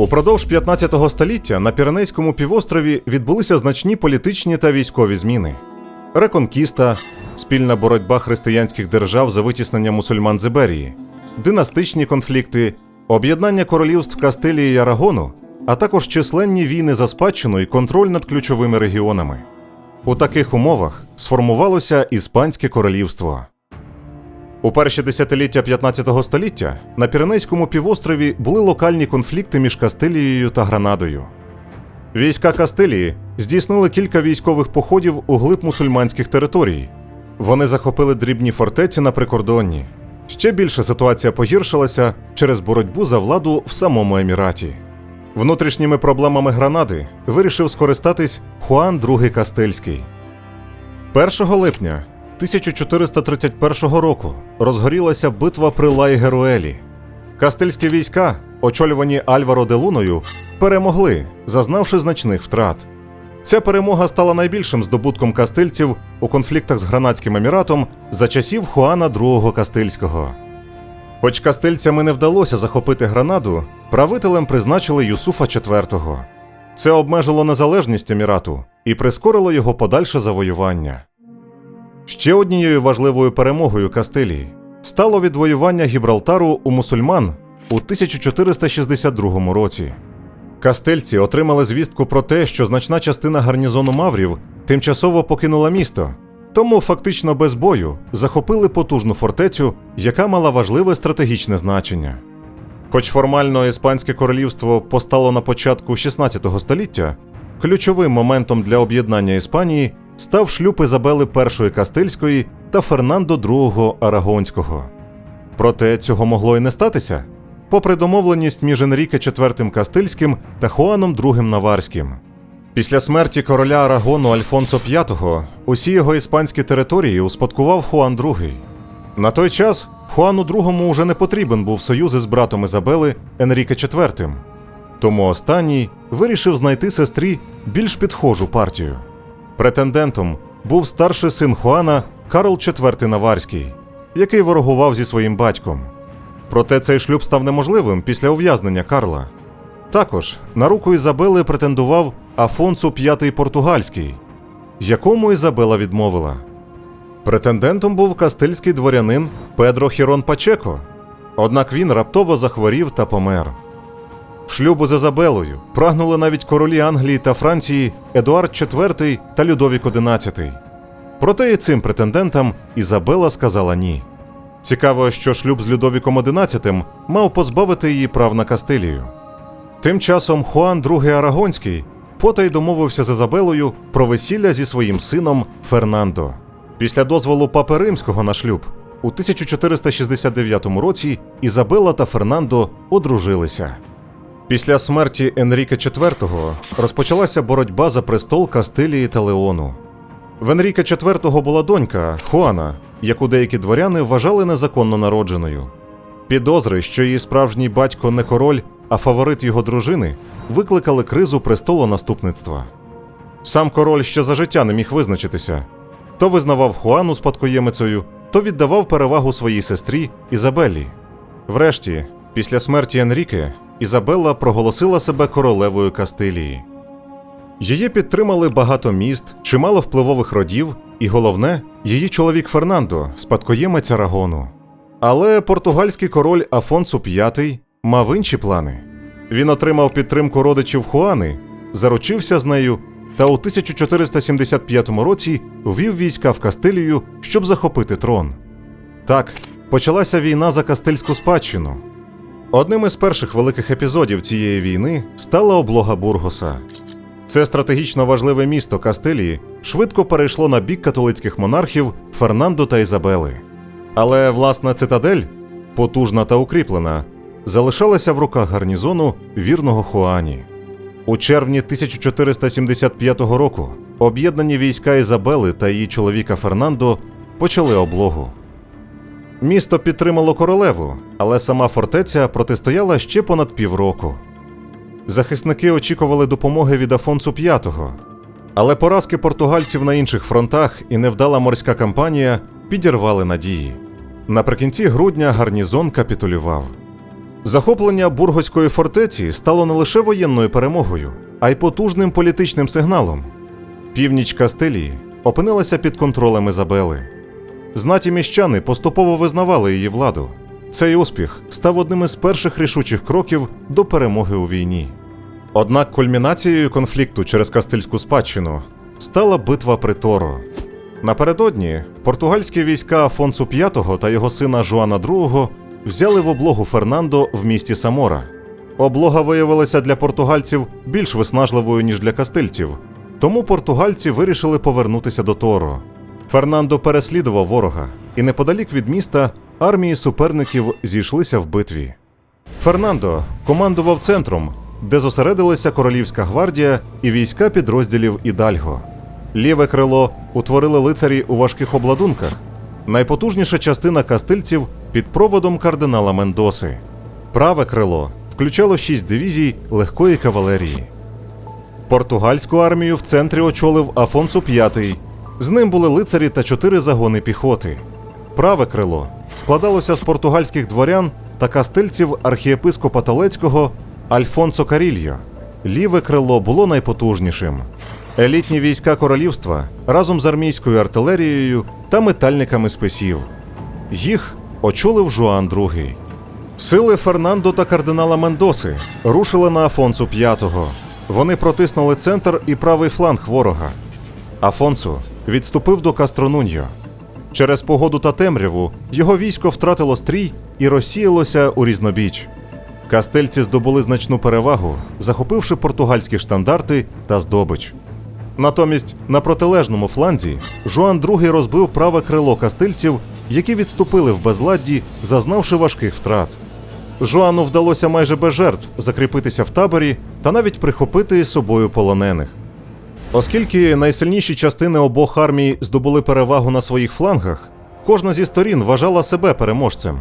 Упродовж 15 століття на Піренейському півострові відбулися значні політичні та військові зміни. Реконкіста, спільна боротьба християнських держав за витіснення мусульман з Іберії, династичні конфлікти, об'єднання королівств Кастилії й Арагону, а також численні війни за спадщину і контроль над ключовими регіонами. У таких умовах сформувалося Іспанське королівство. У перші десятиліття 15 століття на Піренейському півострові були локальні конфлікти між Кастилією та Гранадою. Війська Кастилії здійснили кілька військових походів у глиб мусульманських територій. Вони захопили дрібні фортеці на прикордонні. Ще більше ситуація погіршилася через боротьбу за владу в самому Еміраті. Внутрішніми проблемами Гранади вирішив скористатись Хуан II Кастильський. 1 липня 1431 року розгорілася битва при Лай-Геруелі. Кастильські війська, очолювані Альваро де Луною, перемогли, зазнавши значних втрат. Ця перемога стала найбільшим здобутком кастильців у конфліктах з Гранадським Еміратом за часів Хуана II Кастильського. Хоч кастильцями не вдалося захопити Гранаду, правителем призначили Юсуфа IV. Це обмежило незалежність Емірату і прискорило його подальше завоювання. Ще однією важливою перемогою Кастилії стало відвоювання Гібралтару у мусульман у 1462 році. Кастильці отримали звістку про те, що значна частина гарнізону маврів тимчасово покинула місто, тому фактично без бою захопили потужну фортецю, яка мала важливе стратегічне значення. Хоч формально Іспанське королівство постало на початку 16 століття, ключовим моментом для об'єднання Іспанії став шлюб Ізабели І Кастильської та Фернандо II Арагонського. Проте цього могло і не статися, попри домовленість між Енріке IV Кастильським та Хуаном II Наварським. Після смерті короля Арагону Альфонсо V усі його іспанські території успадкував Хуан II. На той час Хуану II уже не потрібен був союз із братом Ізабели Енріке IV, тому останній вирішив знайти сестрі більш підхожу партію. Претендентом був старший син Хуана Карл IV Наварський, який ворогував зі своїм батьком. Проте цей шлюб став неможливим після ув'язнення Карла. Також на руку Ізабели претендував Афонсу V Португальський, якому Ізабела відмовила. Претендентом був кастильський дворянин Педро Хірон Пачеко, однак він раптово захворів та помер. Шлюбу з Ізабелою прагнули навіть королі Англії та Франції Едуард IV та Людовік XI. Проте і цим претендентам Ізабела сказала ні. Цікаво, що шлюб з Людовіком XI мав позбавити її прав на Кастилію. Тим часом Хуан II Арагонський потай домовився з Ізабелою про весілля зі своїм сином Фернандо. Після дозволу Папи Римського на шлюб у 1469 році Ізабела та Фернандо одружилися. Після смерті Енріка IV розпочалася боротьба за престол Кастилії та Леону. В Енріка IV була донька Хуана, яку деякі дворяни вважали незаконно народженою. Підозри, що її справжній батько не король, а фаворит його дружини, викликали кризу престолонаступництва. Сам король ще за життя не міг визначитися то визнавав Хуану спадкоємицею, то віддавав перевагу своїй сестрі Ізабеллі. Врешті, після смерті Енріке, Ізабелла проголосила себе королевою Кастилії. Її підтримали багато міст, чимало впливових родів, і головне, її чоловік Фернандо, спадкоємець Арагону. Але португальський король Афонсу V мав інші плани. Він отримав підтримку родичів Хуани, заручився з нею та у 1475 році ввів війська в Кастилію, щоб захопити трон. Так, почалася війна за кастильську спадщину. Одним із перших великих епізодів цієї війни стала облога Бургоса. Це стратегічно важливе місто Кастилії швидко перейшло на бік католицьких монархів Фернандо та Ізабели. Але власна цитадель, потужна та укріплена, залишалася в руках гарнізону вірного Хуані. У червні 1475 року об'єднані війська Ізабели та її чоловіка Фернандо почали облогу. Місто підтримало королеву, але сама фортеця протистояла ще понад півроку. Захисники очікували допомоги від Афонсу V, але поразки португальців на інших фронтах і невдала морська кампанія підірвали надії. Наприкінці грудня гарнізон капітулював. Захоплення Бургоської фортеці стало не лише воєнною перемогою, а й потужним політичним сигналом. Північ Кастилії опинилася під контролем Ізабели. Знаті міщани поступово визнавали її владу. Цей успіх став одним із перших рішучих кроків до перемоги у війні. Однак кульмінацією конфлікту через кастильську спадщину стала битва при Торо. Напередодні португальські війська Афонсу V та його сина Жуана II взяли в облогу Фернандо в місті Самора. Облога виявилася для португальців більш виснажливою, ніж для кастильців, тому португальці вирішили повернутися до Торо. Фернандо переслідував ворога, і неподалік від міста армії суперників зійшлися в битві. Фернандо командував центром, де зосередилася королівська гвардія і війська підрозділів Ідальго. Ліве крило утворили лицарі у важких обладунках, найпотужніша частина кастильців під проводом кардинала Мендоси. Праве крило включало шість дивізій легкої кавалерії. Португальську армію в центрі очолив Афонсу V. З ним були лицарі та чотири загони піхоти. Праве крило складалося з португальських дворян та кастильців архієпископа Толецького Альфонсо Карільо. Ліве крило було найпотужнішим. Елітні війська королівства разом з армійською артилерією та метальниками списів. Їх очолив Жуан II. Сили Фернандо та кардинала Мендоси рушили на Афонсу V. Вони протиснули центр і правий фланг ворога. Афонсу відступив до Кастронуньо. Через погоду та темряву його військо втратило стрій і розсіялося у різнобіч. Кастельці здобули значну перевагу, захопивши португальські штандарти та здобич. Натомість на протилежному фланзі Жуан II розбив праве крило кастильців, які відступили в безладді, зазнавши важких втрат. Жуану вдалося майже без жертв закріпитися в таборі та навіть прихопити з собою полонених. Оскільки найсильніші частини обох армій здобули перевагу на своїх флангах, кожна зі сторін вважала себе переможцем.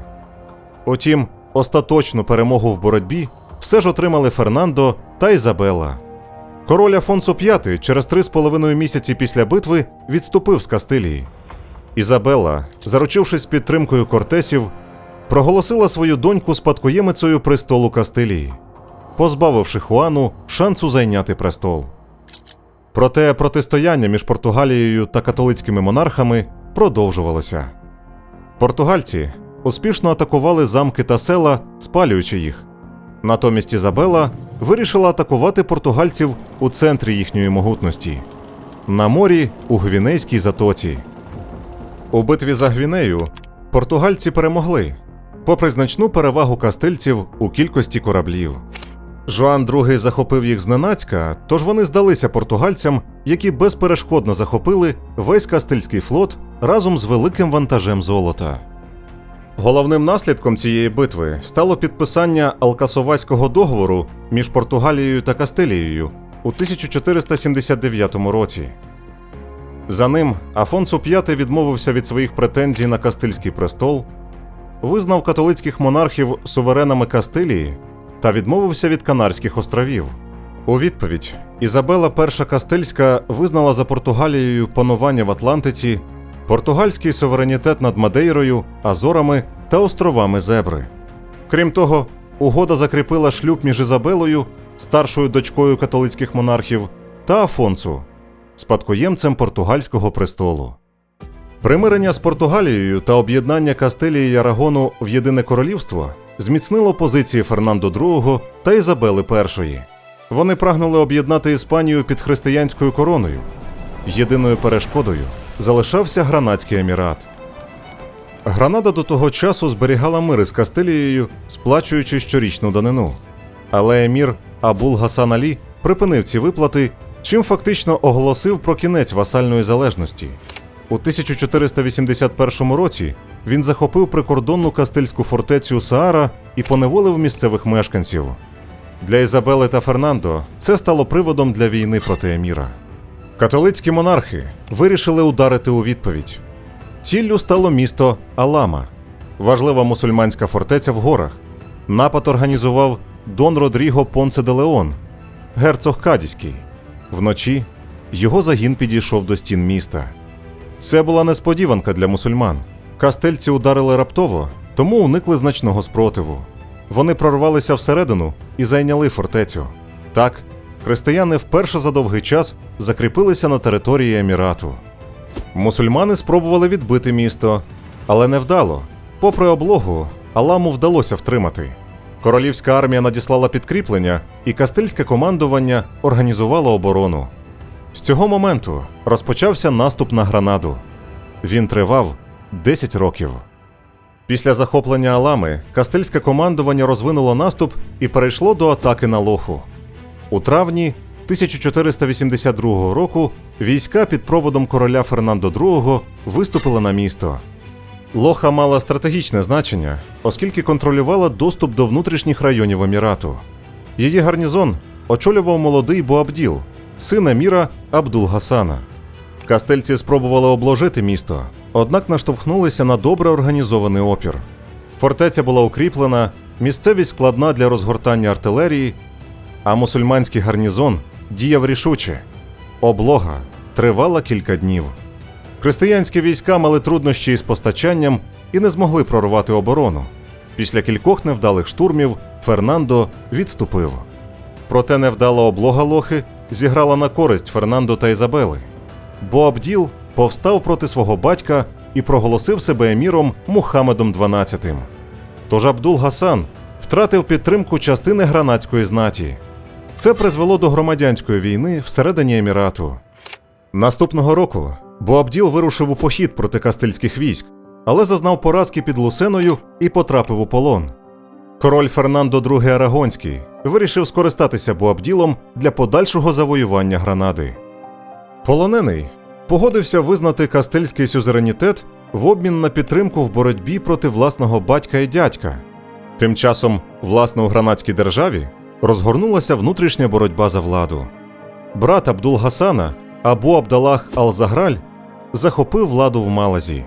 Утім, остаточну перемогу в боротьбі все ж отримали Фернандо та Ізабела. Король Афонсо V через три з половиною місяці після битви відступив з Кастилії. Ізабела, заручившись підтримкою кортесів, проголосила свою доньку спадкоємицею престолу Кастилії, позбавивши Хуану шансу зайняти престол. Проте протистояння між Португалією та католицькими монархами продовжувалося. Португальці успішно атакували замки та села, спалюючи їх. Натомість Ізабела вирішила атакувати португальців у центрі їхньої могутності на морі у Гвінейській затоці. У битві за Гвінею португальці перемогли, попри значну перевагу кастильців у кількості кораблів. Жоан II захопив їх зненацька, тож вони здалися португальцям, які безперешкодно захопили весь кастильський флот разом з великим вантажем золота. Головним наслідком цієї битви стало підписання Алкасоваського договору між Португалією та Кастилією у 1479 році. За ним Афонсо V відмовився від своїх претензій на Кастильський престол, визнав католицьких монархів суверенами Кастилії та відмовився від Канарських островів. У відповідь Ізабела І Кастильська визнала за Португалією панування в Атлантиці, португальський суверенітет над Мадейрою, Азорами та островами Зебри. Крім того, угода закріпила шлюб між Ізабелою, старшою дочкою католицьких монархів, та Афонсу, спадкоємцем португальського престолу. Примирення з Португалією та об'єднання Кастилії й Арагону в єдине королівство зміцнило позиції Фернандо II та Ізабели І. Вони прагнули об'єднати Іспанію під християнською короною. Єдиною перешкодою залишався Гранадський емірат. Гранада до того часу зберігала мир із Кастилією, сплачуючи щорічну данину. Але емір Абул Гасан Алі припинив ці виплати, чим фактично оголосив про кінець васальної залежності. У 1481 році він захопив прикордонну кастильську фортецю Саара і поневолив місцевих мешканців. Для Ізабели та Фернандо це стало приводом для війни проти еміра. Католицькі монархи вирішили ударити у відповідь. Ціллю стало місто Алама, важлива мусульманська фортеця в горах. Напад організував Дон Родріго Понце де Леон, герцог Кадіський. Вночі його загін підійшов до стін міста. Це була несподіванка для мусульман. Кастельці ударили раптово, тому уникли значного спротиву. вони прорвалися всередину і зайняли фортецю. Так, християни вперше за довгий час закріпилися на території Емірату. Мусульмани спробували відбити місто, але невдало. Попри облогу, Аламу вдалося втримати. Королівська армія надіслала підкріплення, і кастильське командування організувало оборону. З цього моменту розпочався наступ на Гранаду. Він тривав 10 років. Після захоплення Алами кастильське командування розвинуло наступ і перейшло до атаки на Лоху. У травні 1482 року війська під проводом короля Фернандо II виступили на місто. Лоха мала стратегічне значення, оскільки контролювала доступ до внутрішніх районів Емірату. Її гарнізон очолював молодий Буабділ, син еміра Абдул-Гасана. Кастельці спробували обложити місто, однак наштовхнулися на добре організований опір. Фортеця була укріплена, місцевість складна для розгортання артилерії, а мусульманський гарнізон діяв рішуче. Облога тривала кілька днів. Християнські війська мали труднощі із постачанням і не змогли прорвати оборону. Після кількох невдалих штурмів Фернандо відступив. Проте невдала облога Лохи зіграла на користь Фернандо та Ізабели. Бо Абділ повстав проти свого батька і проголосив себе еміром Мухаммедом XII. Тож Абдул Гасан втратив підтримку частини гранадської знаті. Це призвело до громадянської війни всередині Емірату. Наступного року Боабділ вирушив у похід проти кастильських військ, але зазнав поразки під Лусеною і потрапив у полон. Король Фернандо II Арагонський вирішив скористатися Боабділом для подальшого завоювання Гранади. Полонений погодився визнати кастильський сюзеренітет в обмін на підтримку в боротьбі проти власного батька і дядька. Тим часом, власне, у гранадській державі розгорнулася внутрішня боротьба за владу. Брат Абдул Гасана Абу Абдалах Ал-Заграль захопив владу в Малазі.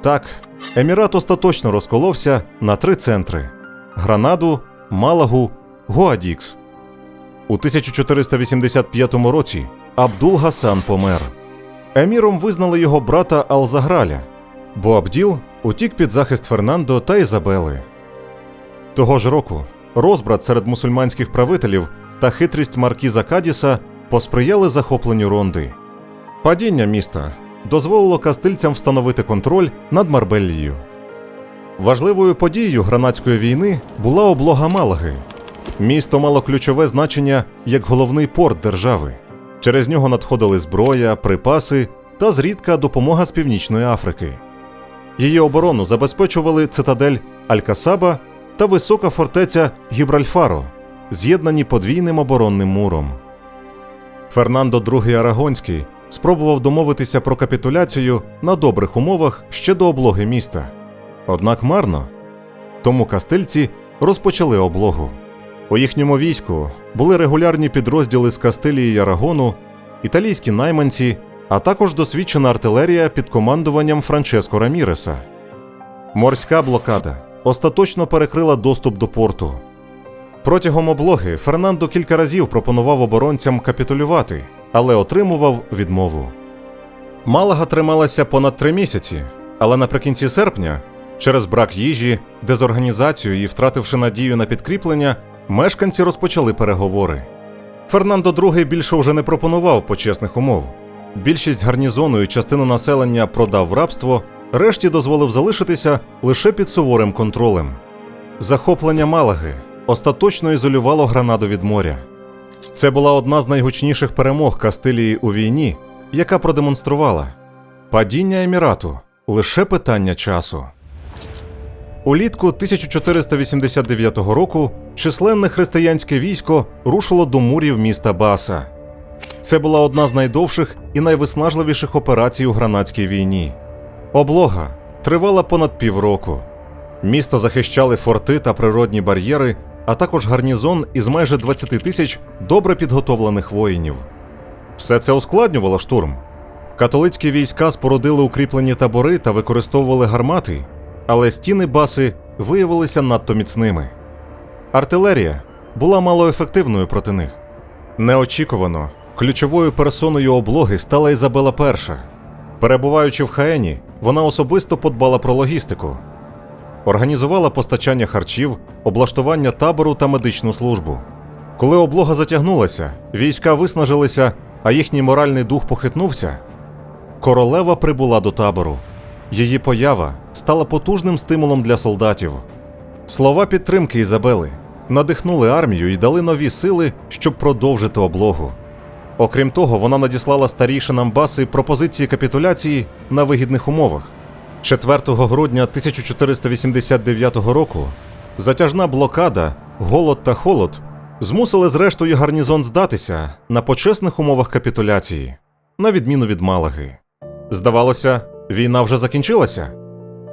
Так, Емірат остаточно розколовся на три центри: Гранаду, Малагу, Гуадікс. У 1485 році Абдул Гасан помер. Еміром визнали його брата Ал-Заграля, бо Абділ утік під захист Фернандо та Ізабели. Того ж року розбрат серед мусульманських правителів та хитрість маркіза Кадіса посприяли захопленню Ронди. Падіння міста дозволило кастильцям встановити контроль над Марбеллією. Важливою подією гранадської війни була облога Малаги. Місто мало ключове значення як головний порт держави. Через нього надходили зброя, припаси та зрідка допомога з Північної Африки. Її оборону забезпечували цитадель Алькасаба та висока фортеця Гібральфаро, з'єднані подвійним оборонним муром. Фернандо II Арагонський спробував домовитися про капітуляцію на добрих умовах ще до облоги міста. Однак марно. Тому кастильці розпочали облогу. У їхньому війську були регулярні підрозділи з Кастилії й Арагону, італійські найманці, а також досвідчена артилерія під командуванням Франческо Раміреса. Морська блокада остаточно перекрила доступ до порту. Протягом облоги Фернандо кілька разів пропонував оборонцям капітулювати, але отримував відмову. Малага трималася понад три місяці, але наприкінці серпня, через брак їжі, дезорганізацію і втративши надію на підкріплення, мешканці розпочали переговори. Фернандо II більше вже не пропонував почесних умов. Більшість гарнізону і частину населення продав рабство, решті дозволив залишитися лише під суворим контролем. Захоплення Малаги остаточно ізолювало Гранаду від моря. Це була одна з найгучніших перемог Кастилії у війні, яка продемонструвала падіння Емірату лише питання часу. Улітку 1489 року численне християнське військо рушило до мурів міста Баса. Це була одна з найдовших і найвиснажливіших операцій у гранадській війні. Облога тривала понад півроку. Місто захищали форти та природні бар'єри, а також гарнізон із майже 20 тисяч добре підготовлених воїнів. Все це ускладнювало штурм. Католицькі війська спорудили укріплені табори та використовували гармати, але стіни баси виявилися надто міцними. Артилерія була малоефективною проти них. Неочікувано ключовою персоною облоги стала Ізабела І. Перебуваючи в Хаені, вона особисто подбала про логістику. організувала постачання харчів, облаштування табору та медичну службу. Коли облога затягнулася, війська виснажилися, а їхній моральний дух похитнувся, королева прибула до табору. Її поява стала потужним стимулом для солдатів. Слова підтримки Ізабели надихнули армію і дали нові сили, щоб продовжити облогу. Окрім того, вона надіслала старішинам баси пропозиції капітуляції на вигідних умовах. 4 грудня 1489 року затяжна блокада, голод та холод змусили зрештою гарнізон здатися на почесних умовах капітуляції, на відміну від Малаги. Здавалося, війна вже закінчилася.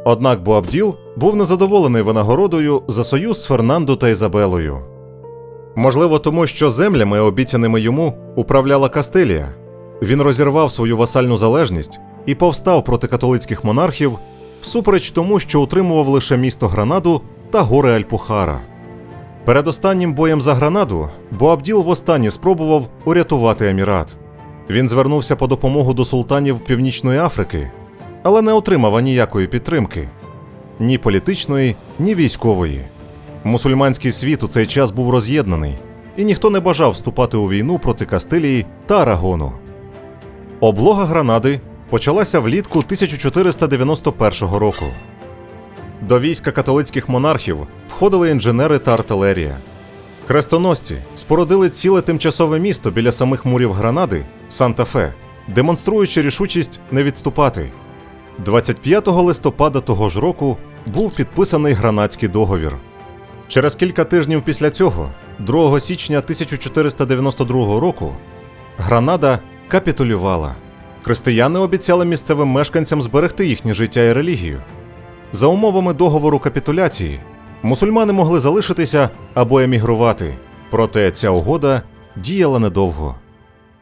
Однак Буабділ був незадоволений винагородою за союз з Фернандо та Ізабелою. Можливо, тому що землями, обіцяними йому, управляла Кастилія. Він розірвав свою васальну залежність і повстав проти католицьких монархів, всупереч тому, що утримував лише місто Гранаду та гори Альпухара. Перед останнім боєм за Гранаду Буабділ востаннє спробував урятувати емірат. Він звернувся по допомогу до султанів Північної Африки, але не отримав ніякої підтримки ні політичної, ні військової. Мусульманський світ у цей час був роз'єднаний, і ніхто не бажав вступати у війну проти Кастилії та Арагону. Облога Гранади почалася влітку 1491 року. До війська католицьких монархів входили інженери та артилерія. Хрестоносці спорудили ціле тимчасове місто біля самих мурів Гранади Санта-Фе, демонструючи рішучість не відступати. 25 листопада того ж року був підписаний Гранадський договір. Через кілька тижнів після цього, 2 січня 1492 року, Гранада капітулювала. Християни обіцяли місцевим мешканцям зберегти їхнє життя і релігію. За умовами договору капітуляції, мусульмани могли залишитися або емігрувати, проте ця угода діяла недовго.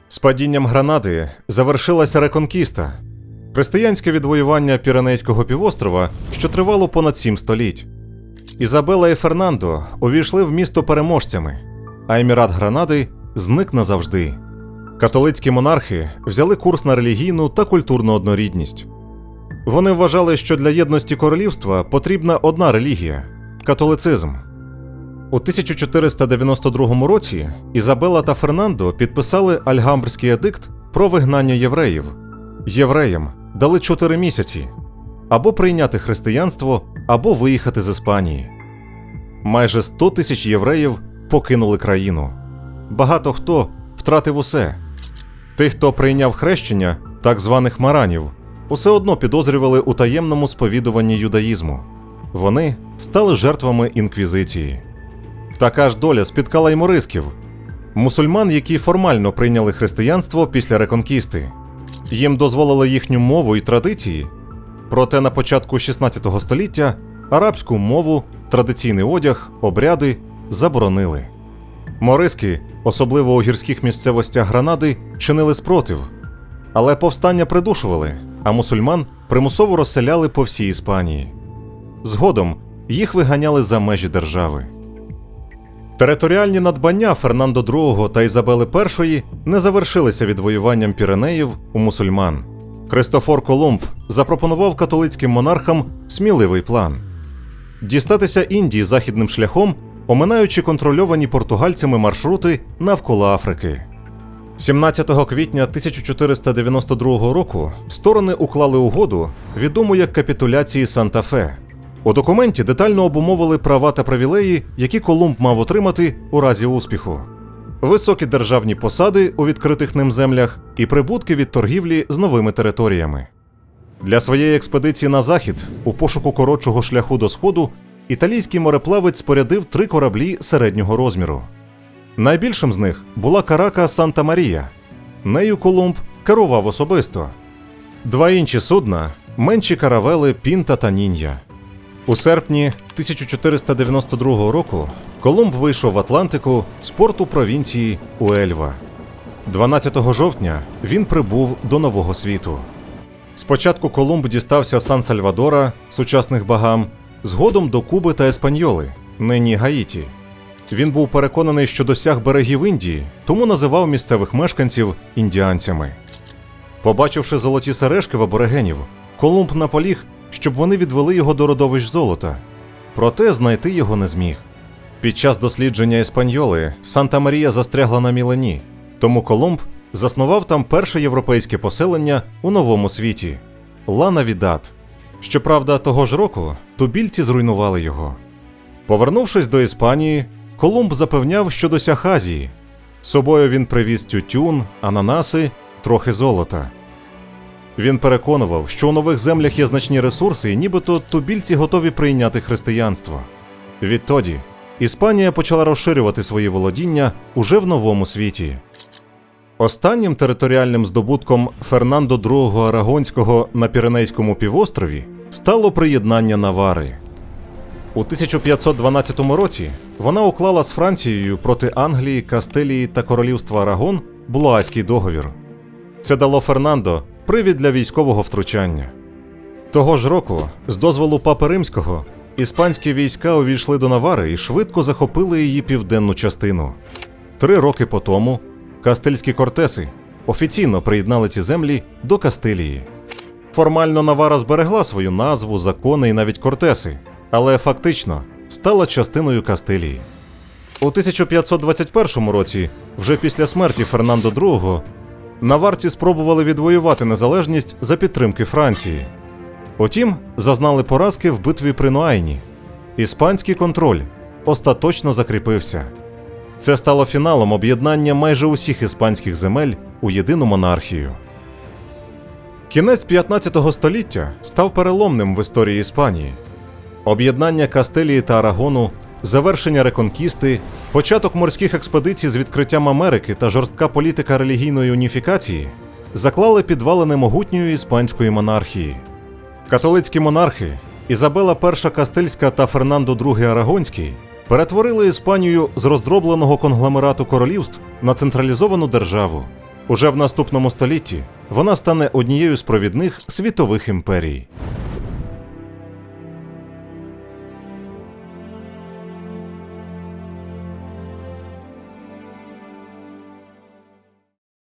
З падінням Гранади завершилася реконкіста християнське відвоювання Піренейського півострова, що тривало понад сім століть. Ізабела і Фернандо увійшли в місто переможцями, а емірат Гранади зник назавжди. Католицькі монархи взяли курс на релігійну та культурну однорідність. Вони вважали, що для єдності королівства потрібна одна релігія католицизм. У 1492 році Ізабела та Фернандо підписали Альгамбрський едикт про вигнання євреїв. Євреям дали чотири місяці або прийняти християнство, або виїхати з Іспанії. Майже 100 тисяч євреїв покинули країну. Багато хто втратив усе. Тих, хто прийняв хрещення, так званих маранів, усе одно підозрювали у таємному сповідуванні юдаїзму. Вони стали жертвами інквізиції. Така ж доля спіткала й морисків, мусульман, які формально прийняли християнство після реконкісти. Їм дозволили їхню мову і традиції, проте на початку 16 століття арабську мову, традиційний одяг, обряди заборонили. Мориски, особливо у гірських місцевостях Гранади, чинили спротив, але повстання придушували, а мусульман примусово розселяли по всій Іспанії. Згодом їх виганяли за межі держави. Територіальні надбання Фернандо II та Ізабели І не завершилися відвоюванням Піренеїв у мусульман. Христофор Колумб запропонував католицьким монархам сміливий план дістатися Індії західним шляхом, оминаючи контрольовані португальцями маршрути навколо Африки. 17 квітня 1492 року сторони уклали угоду, відому як капітуляції Санта-Фе. У документі детально обумовили права та привілеї, які Колумб мав отримати у разі успіху. Високі державні посади у відкритих ним землях і прибутки від торгівлі з новими територіями. Для своєї експедиції на захід, у пошуку коротшого шляху до сходу, італійський мореплавець спорядив три кораблі середнього розміру. Найбільшим з них була карака Санта Марія. Нею Колумб керував особисто. Два інші судна менші каравели Пінта та Нінья. У серпні 1492 року Колумб вийшов в Атлантику з порту провінції Уельва. 12 жовтня він прибув до Нового світу. Спочатку Колумб дістався Сан-Сальвадора, сучасних Багам, згодом до Куби та Еспаньоли, нині Гаїті. Він був переконаний, що досяг берегів Індії, тому називав місцевих мешканців індіанцями. Побачивши золоті сережки в аборигенів, Колумб наполіг, щоб вони відвели його до родовищ золота, проте знайти його не зміг. Під час дослідження Еспаньоли Санта Марія застрягла на Мілені, тому Колумб заснував там перше європейське поселення у новому світі Ла Навідат. Щоправда, того ж року тубільці зруйнували його. Повернувшись до Іспанії, Колумб запевняв, що досяг Азії. З собою він привіз тютюн, ананаси, трохи золота. Він переконував, що у нових землях є значні ресурси, і нібито тубільці готові прийняти християнство. Відтоді Іспанія почала розширювати свої володіння уже в новому світі. Останнім територіальним здобутком Фернандо II Арагонського на Піренейському півострові стало приєднання Навари. У 1512 році вона уклала з Францією проти Англії, Кастилії та Королівства Арагон Блуаський договір. Це дало Фернандо привід для військового втручання. Того ж року, з дозволу Папи Римського, іспанські війська увійшли до Навари і швидко захопили її південну частину. Три роки по тому кастильські кортеси офіційно приєднали ці землі до Кастилії. Формально Навара зберегла свою назву, закони і навіть кортеси, але фактично стала частиною Кастилії. У 1521 році, вже після смерті Фернандо II, наварці спробували відвоювати незалежність за підтримки Франції. Утім, зазнали поразки в битві при Нуайні. Іспанський контроль остаточно закріпився. Це стало фіналом об'єднання майже усіх іспанських земель у єдину монархію. Кінець 15 століття став переломним в історії Іспанії. Об'єднання Кастилії та Арагону, завершення реконкісти, початок морських експедицій з відкриттям Америки та жорстка політика релігійної уніфікації заклали підвалини могутньої іспанської монархії. Католицькі монархи Ізабела І Кастильська та Фернандо II Арагонський перетворили Іспанію з роздробленого конгломерату королівств на централізовану державу. Уже в наступному столітті вона стане однією з провідних світових імперій.